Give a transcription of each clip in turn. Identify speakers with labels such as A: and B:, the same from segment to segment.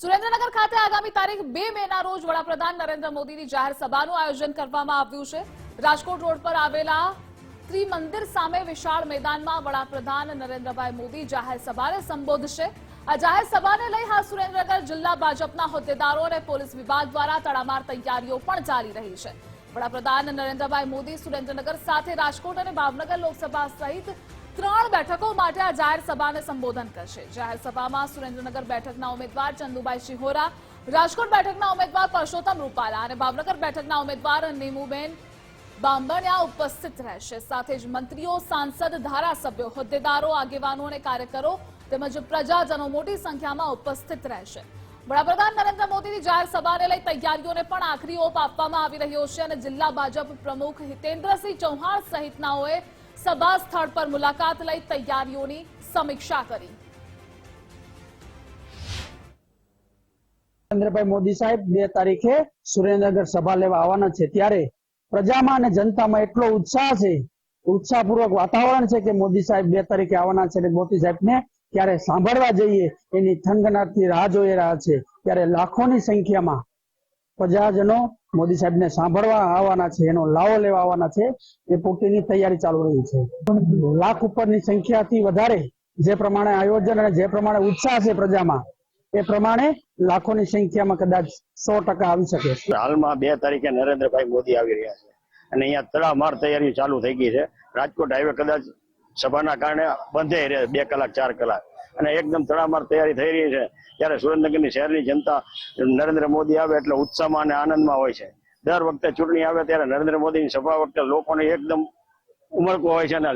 A: સુરેન્દ્રનગર ખાતે આગામી તારીખ બે મે ના રોજ વડાપ્રધાન નરેન્દ્ર મોદીની જાહેર સભાનું આયોજન કરવામાં આવ્યું છે. રાજકોટ રોડ પર આવેલા ત્રિમંદિર સામે વિશાળ મેદાનમાં વડાપ્રધાન નરેન્દ્રભાઈ મોદી જાહેર સભાને સંબોધશે. આ જાહેર સભાને લઈ હાલ સુરેન્દ્રનગર જિલ્લા ભાજપના હોદ્દેદારો અને પોલીસ વિભાગ દ્વારા તડામાર તૈયારીઓ પણ ચાલી રહી છે. વડાપ્રધાન નરેન્દ્રભાઈ મોદી સુરેન્દ્રનગર સાથે રાજકોટ અને ભાવનગર લોકસભા સહિત ત્રણ બેઠકો માટે આ જાહેર સભાને સંબોધન કરશે. જાહેર સભામાં સુરેન્દ્રનગર બેઠકના ઉમેદવાર ચંદુભાઈ શિહોરા, રાજકોટ બેઠકના ઉમેદવાર પરસોત્તમ રૂપાલા અને ભાવનગર બેઠકના ઉમેદવાર નીમુબેન બાંબણિયા ઉપસ્થિત રહેશે. સાથે જ મંત્રીઓ, સાંસદ, ધારાસભ્યો, હોદ્દેદારો, આગેવાનો અને કાર્યકરો તેમજ પ્રજાજનો મોટી સંખ્યામાં ઉપસ્થિત રહેશે. વડાપ્રધાન નરેન્દ્ર મોદીની જાહેર સભાને લઈ તૈયારીઓને પણ આખરી ઓપ આપવામાં આવી રહ્યો છે અને જિલ્લા ભાજપ પ્રમુખ હિતેન્દ્રસિંહ ચૌહાણ સહિતનાઓએ સભા સ્થળ પર મુલાકાત લઈ તૈયારીઓની સમીક્ષા કરી.
B: નરેન્દ્રભાઈ મોદી સાહેબ, બે તારીખે સુરેન્દ્રનગર સભા લેવા આવવાના છે. ત્યારે પ્રજામાં અને જનતામાં એટલો ઉત્સાહ છે, ઉત્સાહપૂર્વક વાતાવરણ છે કે મોદી સાહેબ બે તારીખે આવવાના છે અને મોદી સાહેબને ક્યારે સાંભળવા જઈએ એની થનગનાટથી રાહ જોઈ રહ્યા છે. ત્યારે લાખોની સંખ્યામાં પ્રજાજનો મોદી સાહેબને સાંભળવા આવવાના છે, એનો લાવો લેવા આવવાના છે, એ પૂરતીની તૈયારી ચાલુ રહી છે. લાખ ઉપરની સંખ્યાથી વધારે જે પ્રમાણે આયોજન અને જે પ્રમાણે ઉત્સાહ છે પ્રજામાં, એ પ્રમાણે લાખોની સંખ્યામાં કદાચ સો ટકા આવી શકે
C: હાલમાં બે તારીખે નરેન્દ્રભાઈ મોદી આવી રહ્યા છે. અને અહીંયા તડામાર તૈયારી ચાલુ થઈ ગઈ છે. રાજકોટ હાઈવે કદાચ સભાના કારણે બંધે રહે, બે કલાક, ચાર કલાક. અને એકદમ તડામાર તૈયારી થઈ રહી છે. ત્યારે સુરેન્દ્રનગરની શહેરની જનતા નરેન્દ્ર મોદી આવે એટલે ઉત્સાહમાં અને આનંદમાં હોય છે. દર વખતે ચૂંટણી આવે ત્યારે નરેન્દ્ર મોદીની સભા વખતે લોકોને એકદમ ઉમળકો હોય છે અને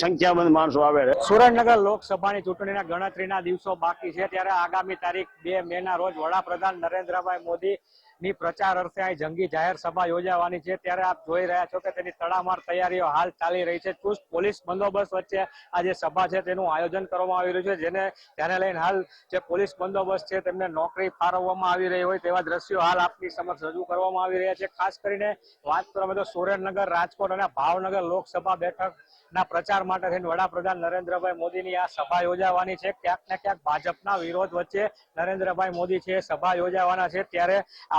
C: સંખ્યાબંધ માણસો આવે છે.
D: સુરેન્દ્રનગર લોકસભાની ચૂંટણીના ગણતરીના દિવસો બાકી છે. ત્યારે આગામી તારીખ બે મે ના રોજ વડાપ્રધાન નરેન્દ્રભાઈ મોદી ની પ્રચાર અર્થે અહીં જંગી જાહેર સભા યોજાવાની છે. ત્યારે આપ જોઈ રહ્યા છો કે તેની તડામાર તૈયારીઓ હાલ ચાલી રહી છે. ચુસ્ત પોલીસ બંદોબસ્ત વચ્ચે આ જે સભા છે તેનું આયોજન કરવામાં આવી રહ્યું છે, જેને ધ્યાને લઈને હાલ જે પોલીસ બંદોબસ્ત છે તેમને નોકરી ફાળવવામાં આવી રહી હોય તેવા દ્રશ્યો હાલ આપની સમક્ષ રજૂ કરવામાં આવી રહ્યા છે. ખાસ કરીને વાત કરવામાં તો સુરેન્દ્રનગર, રાજકોટ અને ભાવનગર લોકસભા બેઠક ના પ્રચાર માટે થઈને વડાપ્રધાન નરેન્દ્રભાઈ મોદીની આ સભા યોજાવાની છે. ક્યાંક ને ક્યાંક ભાજપના વિરોધ વચ્ચે નરેન્દ્રભાઈ મોદી છે સભા યોજાવાના છે. ત્યારે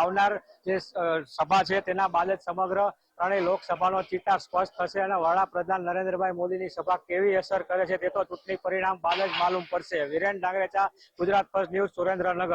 D: આવનાર જે સભા છે તેના બાદ જ સમગ્ર ત્રણેય લોકસભાનો ચિત્તાર સ્પષ્ટ થશે અને વડાપ્રધાન નરેન્દ્રભાઈ મોદીની સભા કેવી અસર કરે છે તે તો ચૂંટણી પરિણામ બાદ જ માલુમ પડશે. Viren Dangrecha Gujarat first news Surendranagar.